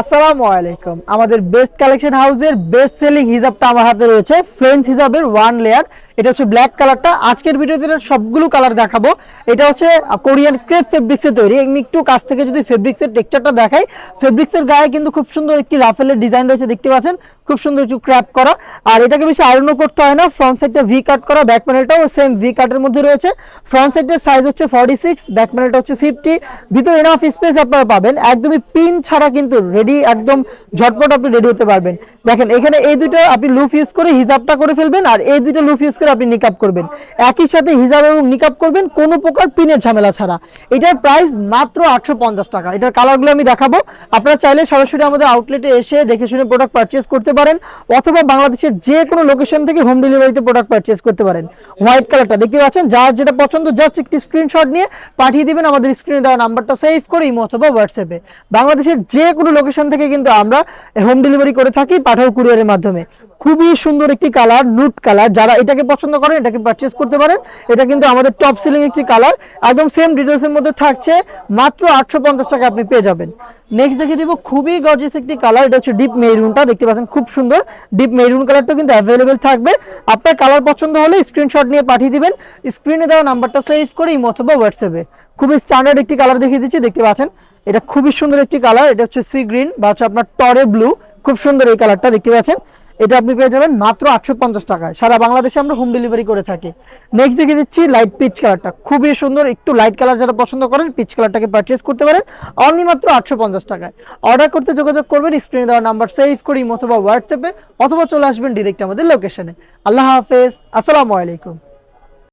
আসসালামু আলাইকুম। আমাদের বেস্ট কালেকশন হাউসের বেস্ট সেলিং হিসাবটা আমার হাতে রয়েছে। ফ্রেঞ্চ হিজাবের ওয়ান লেয়ার এটা হচ্ছে ব্ল্যাক কালারটা আজকের ভিডিওতে সবগুলো কালার দেখাবো। এটা হচ্ছে কোরিয়ান ক্রেপ ফেব্রিক্সের তৈরি। এমনি একটু কাছ থেকে যদি ফেব্রিক্সের টেক্সচারটা দেখাই ফেব্রিক্সের গায়ে কিন্তু খুব সুন্দর একটি রাফেলের ডিজাইন রয়েছে, দেখতে পাচ্ছেন? খুব সুন্দর একটু ক্র্যাপ করা। আর এটাকে বেশি আয়রনও করতে হয় না ফ্রন্ট সাইডটা ভি কাট করা ব্যাক প্যানেলটাও সেম ভি কাটের মধ্যে রয়েছে। ফ্রন্ট সাইডের সাইজ হচ্ছে ফর্টি সিক্স ব্যাক প্যানেলটা হচ্ছে ফিফটি ভিতরে এনাফ স্পেস আপনারা পাবেন। একদমই পিন ছাড়া কিন্তু রেডি একদম ঝটপট আপনি রেডি হতে পারবেন। দেখেন, এখানে এই দুটো আপনি লুফ ইউজ করে হিজাবটা করে ফেলবেন, আর এই দুটো লুফ ইউজ করে আপনি নিকাপ করবেন। একই সাথে হিজাব এবং নিকাপ করবেন, কোনো প্রকার পিনের ঝামেলা ছাড়া। এটার প্রাইস মাত্র আটশো পঞ্চাশ টাকা। এটার কালারগুলো আমি দেখাবো। আপনারা চাইলে সরাসরি আমাদের আউটলেটে এসে দেখে শুনে প্রোডাক্ট পারচেস করতে পারেন, অথবা বাংলাদেশের যে কোনো লোকেশন থেকে হোম ডেলিভারিতে প্রোডাক্ট পারচেস করতে পারেন। হোয়াইট কালারটা দেখতে পাচ্ছেন? যার যেটা পছন্দ জাস্ট একটি স্ক্রিনশট নিয়ে পাঠিয়ে দিবেন। আমাদের স্ক্রিনে দেওয়া নাম্বারটা সেভ করে ইমো অথবা হোয়াটসঅ্যাপে বাংলাদেশের যে কোনো লোকেশন থেকে কিন্তু আমরা হোম ডেলিভারি করে থাকি, পাঠাও কুরিয়ারের মাধ্যমে। খুবই সুন্দর একটি কালার নুট কালার যারা এটাকে পছন্দ করেন, এটাকে পারচেস করতে পারেন। এটা কিন্তু আমাদের টপ সেলিং একটি কালার একদম সেম ডিটেলসের মধ্যে থাকছে, মাত্র আটশো পঞ্চাশ টাকা আপনি পেয়ে যাবেন। নেক্সট দেখে দিব, খুবই গর্জিয়াস একটি কালার এটা হচ্ছে ডিপ মেরুনটা দেখতে পাচ্ছেন খুব সুন্দর। ডিপ মেরুন কালারটা কিন্তু অ্যাভেলেবেল থাকবে। আপনার কালার পছন্দ হলে স্ক্রিনশট নিয়ে পাঠিয়ে দিবেন। স্ক্রিনে দেওয়া নাম্বারটা সেভ করে ইমো অথবা হোয়াটসঅ্যাপে খুবই স্ট্যান্ডার্ড একটি কালার দেখিয়ে দিচ্ছি, দেখতে পাচ্ছেন। এটা খুবই সুন্দর একটি কালার এটা হচ্ছে সি গ্রিন বা হচ্ছে আপনার টরে ব্লু খুব সুন্দর এই কালারটা দেখতে পাচ্ছেন। এটা আপনি পেয়ে যাবেন মাত্র আটশো পঞ্চাশ টাকায়। সারা বাংলাদেশে আমরা হোম ডেলিভারি করে থাকি। নেক্সট দেখে দিচ্ছি লাইট পিচ কালারটা খুবই সুন্দর, একটু লাইট কালার যারা পছন্দ করেন পিচ কালারটাকে পারচেস করতে পারেন। অনলি মাত্র আটশো পঞ্চাশ টাকায়। অর্ডার করতে যোগাযোগ করবেন স্ক্রিনে দেওয়া নাম্বার সেভ করি অথবা হোয়াটসঅ্যাপে অথবা চলে আসবেন ডিরেক্ট আমাদের লোকেশনে আল্লাহ হাফেজ, আসসালামু আলাইকুম।